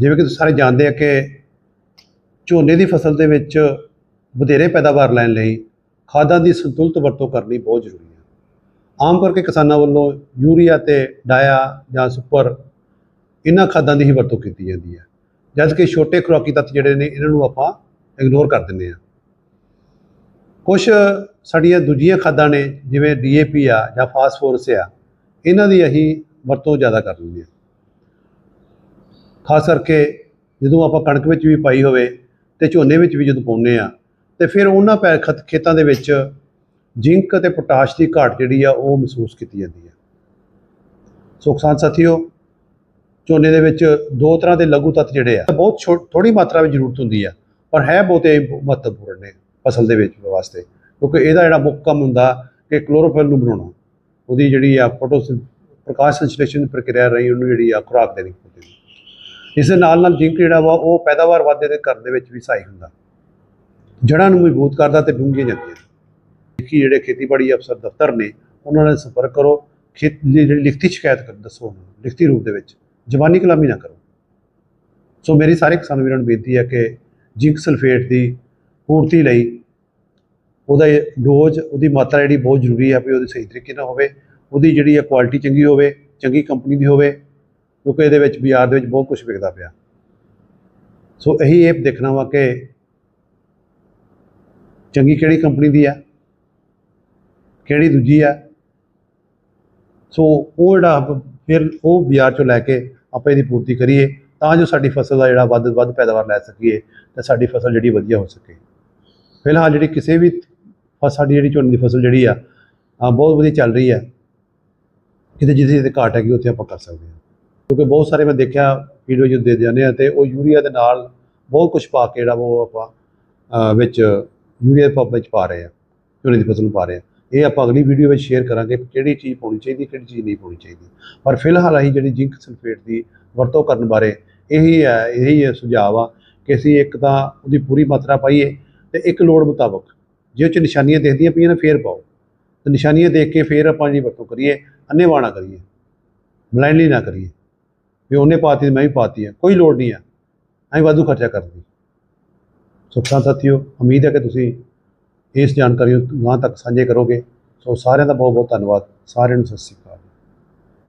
ਜਿਵੇਂ ਕਿ ਤੁਸੀਂ ਸਾਰੇ ਜਾਣਦੇ ਆ ਕਿ ਝੋਨੇ ਦੀ ਫਸਲ ਦੇ ਵਿੱਚ ਵਧੇਰੇ ਪੈਦਾਵਾਰ ਲੈਣ ਲਈ ਖਾਦਾਂ ਦੀ ਸੰਤੁਲਿਤ ਵਰਤੋਂ ਕਰਨੀ ਬਹੁਤ ਜ਼ਰੂਰੀ ਹੈ। ਆਮ ਕਰਕੇ ਕਿਸਾਨਾਂ ਵੱਲੋਂ ਯੂਰੀਆ ਤੇ ਡਾਇਆ ਜਾਂ ਸੁਪਰ ਇਹਨਾਂ ਖਾਦਾਂ ਦੀ ਹੀ ਵਰਤੋਂ ਕੀਤੀ ਜਾਂਦੀ ਹੈ। ਜਦ ਕਿ ਛੋਟੇ ਖੁਰਾਕੀ ਤੱਤ ਜਿਹੜੇ ਨੇ, ਇਹਨਾਂ ਨੂੰ ਆਪਾਂ ਇਗਨੋਰ ਕਰ ਦਿੰਦੇ ਹਾਂ। ਕੁਝ ਸਾਡੀਆਂ ਦੂਜੀਆਂ ਖਾਦਾਂ ਨੇ, ਜਿਵੇਂ ਡੀਏਪੀ ਆ ਜਾਂ ਫਾਸਫੋਰਸ ਆ, ਇਹਨਾਂ ਦੀ ਅਸੀਂ ਵਰਤੋਂ ਜ਼ਿਆਦਾ ਕਰ ਲੈਂਦੇ ਹਾਂ। ਖਾਸ ਕਰਕੇ ਜਦੋਂ ਆਪਾਂ ਕਣਕ ਵਿੱਚ ਵੀ ਪਾਈ ਹੋਵੇ ਤੇ ਝੋਨੇ ਵਿੱਚ ਵੀ ਜਦੋਂ ਪਾਉਂਦੇ ਆ ਤੇ ਫਿਰ ਉਹਨਾਂ ਪੈ ਖਤ- ਖੇਤਾਂ ਦੇ ਵਿੱਚ ਜ਼ਿੰਕ ਅਤੇ ਪੋਟਾਸ਼ ਦੀ ਘਾਟ ਜਿਹੜੀ ਆ ਉਹ ਮਹਿਸੂਸ ਕੀਤੀ ਜਾਂਦੀ ਹੈ ਸੋ ਕਿਸਾਨ ਸਾਥੀਓ, ਝੋਨੇ ਦੇ ਵਿੱਚ ਦੋ ਤਰ੍ਹਾਂ ਦੇ ਲਘੂ ਤੱਤ ਜਿਹੜੇ ਆ, ਬਹੁਤ ਥੋੜੀ ਮਾਤਰਾ ਵਿੱਚ ਜ਼ਰੂਰਤ ਹੁੰਦੀ ਆ, ਪਰ ਹੈ ਬਹੁਤੇ ਮਹੱਤਵਪੂਰਨ ਨੇ ਫਸਲ ਦੇ ਵਿੱਚ ਵਾਸਤੇ, ਕਿਉਂਕਿ ਇਹਦਾ ਜਿਹੜਾ ਮੁੱਖ ਕੰਮ ਹੁੰਦਾ ਕਿ ਕਲੋਰੋਫਿਲ ਨੂੰ ਬਣਾਉਣਾ। ਉਹਦੀ ਜਿਹੜੀ ਆ ਫੋਟੋ ਪ੍ਰਕਾਸ਼ ਸੰਸ਼ਲੇਸ਼ਣ ਪ੍ਰਕਿਰਿਆ ਰਹੀ, ਉਹਨੂੰ ਜਿਹੜੀ ਆ ਖੁਰਾਕ ਦੇਣੀ ਹੁੰਦੀ ਹੈ ਇਸ ਦੇ ਨਾਲ ਨਾਲ ਜ਼ਿੰਕ ਜਿਹੜਾ ਵਾ, ਉਹ ਪੈਦਾਵਾਰ ਵਾਧੇ ਦੇ ਕਰਨ ਦੇ ਵਿੱਚ ਵੀ ਸਹਾਈ ਹੁੰਦਾ। ਜੜ੍ਹਾਂ ਨੂੰ ਮਜ਼ਬੂਤ ਕਰਦਾ ਤੇ ਡੂੰਘੀਆਂ ਜਾਂਦੀਆਂ। ਦੇਖੀ ਜਿਹੜੇ ਖੇਤੀਬਾੜੀ ਅਫਸਰ ਦਫ਼ਤਰ ਨੇ, ਉਹਨਾਂ ਨਾਲ ਸੰਪਰਕ ਕਰੋ। ਖੇਤ ਦੀ ਜਿਹੜੀ ਲਿਖਤੀ ਸ਼ਿਕਾਇਤ ਕਰ, ਦੱਸੋ ਉਹਨਾਂ ਨੂੰ, ਲਿਖਤੀ ਰੂਪ ਦੇ ਵਿੱਚ। ਜ਼ਬਾਨੀ ਕਲਾਮੀ ਨਾ ਕਰੋ। ਸੋ ਮੇਰੀ ਸਾਰੇ ਕਿਸਾਨ ਵੀਰਾਂ ਨੂੰ ਬੇਨਤੀ ਹੈ ਕਿ ਜ਼ਿੰਕ ਸਲਫੇਟ ਦੀ ਪੂਰਤੀ ਲਈ ਉਹਦਾ ਡੋਜ਼, ਉਹਦੀ ਮਾਤਰਾ ਜਿਹੜੀ ਬਹੁਤ ਜ਼ਰੂਰੀ ਹੈ ਵੀ ਉਹਦੇ ਸਹੀ ਤਰੀਕੇ ਨਾਲ ਹੋਵੇ। ਉਹਦੀ ਜਿਹੜੀ ਹੈ ਕੁਆਲਿਟੀ ਚੰਗੀ ਹੋਵੇ, ਚੰਗੀ ਕੰਪਨੀ ਦੀ ਹੋਵੇ। ਕਿਉਂਕਿ ਇਹਦੇ ਵਿੱਚ ਬਾਜ਼ਾਰ ਦੇ ਵਿੱਚ ਬਹੁਤ ਕੁਝ ਵਿਕਦਾ ਪਿਆ। ਸੋ ਇਹੀ ਇਹ ਦੇਖਣਾ ਵਾ ਕਿ ਚੰਗੀ ਕਿਹੜੀ ਕੰਪਨੀ ਦੀ ਆ, ਕਿਹੜੀ ਦੂਜੀ ਆ। ਸੋ ਉਹ ਜਿਹੜਾ ਆਪ- ਫਿਰ ਉਹ ਬਾਜ਼ਾਰ ਚੋਂ ਲੈ ਕੇ ਆਪਾਂ ਇਹਦੀ ਪੂਰਤੀ ਕਰੀਏ ਤਾਂ ਜੋ ਸਾਡੀ ਫਸਲ ਦਾ ਜਿਹੜਾ ਵੱਧ ਵੱਧ ਪੈਦਾਵਾਰ ਲੈ ਸਕੀਏ ਤੇ ਸਾਡੀ ਫਸਲ ਜਿਹੜੀ ਵਧੀਆ ਹੋ ਸਕੇ। ਫਿਲਹਾਲ ਜਿਹੜੀ ਕਿਸੇ ਵੀ ਫਸ, ਸਾਡੀ ਜਿਹੜੀ ਝੋਨੇ ਦੀ ਫਸਲ ਜਿਹੜੀ ਆ ਆ ਬਹੁਤ ਵਧੀਆ ਚੱਲ ਰਹੀ ਆ। ਕਿਤੇ ਜਿੱਥੇ ਜਿੱਥੇ ਘਾਟ ਹੈਗੀ, ਉੱਥੇ ਆਪਾਂ ਕਰ ਸਕਦੇ ਹਾਂ। ਕਿਉਂਕਿ ਬਹੁਤ ਸਾਰੇ ਮੈਂ ਦੇਖਿਆ ਵੀਡੀਓ ਜੋ ਦੇ ਜਾਂਦੇ ਆ ਤੇ ਉਹ ਯੂਰੀਆ ਦੇ ਨਾਲ ਬਹੁਤ ਕੁਝ ਪਾ ਕੇ ਜਿਹੜਾ ਵਾ ਉਹ ਆਪਾਂ ਵਿੱਚ ਯੂਰੀਆ ਦੇ ਪੰਪ ਵਿੱਚ ਪਾ ਰਹੇ ਆ, ਝੋਨੇ ਦੀ ਫਸਲ ਨੂੰ ਪਾ ਰਹੇ ਆ। ਇਹ ਆਪਾਂ ਅਗਲੀ ਵੀਡੀਓ ਵਿੱਚ ਸ਼ੇਅਰ ਕਰਾਂਗੇ ਕਿਹੜੀ ਚੀਜ਼ ਪਾਉਣੀ ਚਾਹੀਦੀ, ਕਿਹੜੀ ਚੀਜ਼ ਨਹੀਂ ਪਾਉਣੀ ਚਾਹੀਦੀ। ਪਰ ਫਿਲਹਾਲ ਅਸੀਂ ਜਿਹੜੀ ਜ਼ਿੰਕ ਸਲਫੇਟ ਦੀ ਵਰਤੋਂ ਕਰਨ ਬਾਰੇ ਇਹੀ ਹੈ ਇਹੀ ਹੈ ਸੁਝਾਅ ਆ ਕਿ ਅਸੀਂ ਇੱਕ ਤਾਂ ਉਹਦੀ ਪੂਰੀ ਮਾਤਰਾ ਪਾਈਏ ਤੇ ਇੱਕ ਲੋੜ ਮੁਤਾਬਕ ਜੇ ਉਹ ਚ ਨਿਸ਼ਾਨੀਆਂ ਦੇਖਦੀਆਂ ਪਈਆਂ ਨੇ ਫੇਰ ਪਾਓ। ਤੇ ਨਿਸ਼ਾਨੀਆਂ ਦੇਖ ਕੇ ਫੇਰ ਆਪਾਂ ਜਿਹੜੀ ਵਰਤੋਂ ਕਰੀਏ, ਅੰਨ੍ਹੇਵਾਹ ਨਾ ਕਰੀਏ ਬਲਾਈਂਡਲੀ ਨਾ ਕਰੀਏ। ਵੀ ਉਹਨੇ ਪਾਤੀ ਤੇ ਮੈਂ ਵੀ ਪਾਤੀ ਹੈ ਕੋਈ ਲੋੜ ਨਹੀਂ ਹੈ ਅਸੀਂ ਵਾਧੂ ਖਰਚਾ ਕਰਦੇ। ਸੁਖਾਂ ਸਾਥੀਓ, ਉਮੀਦ ਹੈ ਕਿ ਤੁਸੀਂ ਇਸ ਜਾਣਕਾਰੀ ਨੂੰ ਗਾਂ ਤੱਕ ਸਾਂਝੇ ਕਰੋਗੇ। ਸੋ ਸਾਰਿਆਂ ਦਾ ਬਹੁਤ ਬਹੁਤ ਧੰਨਵਾਦ। ਸਾਰਿਆਂ ਨੂੰ ਸਤਿ ਸ਼੍ਰੀ ਅਕਾਲ।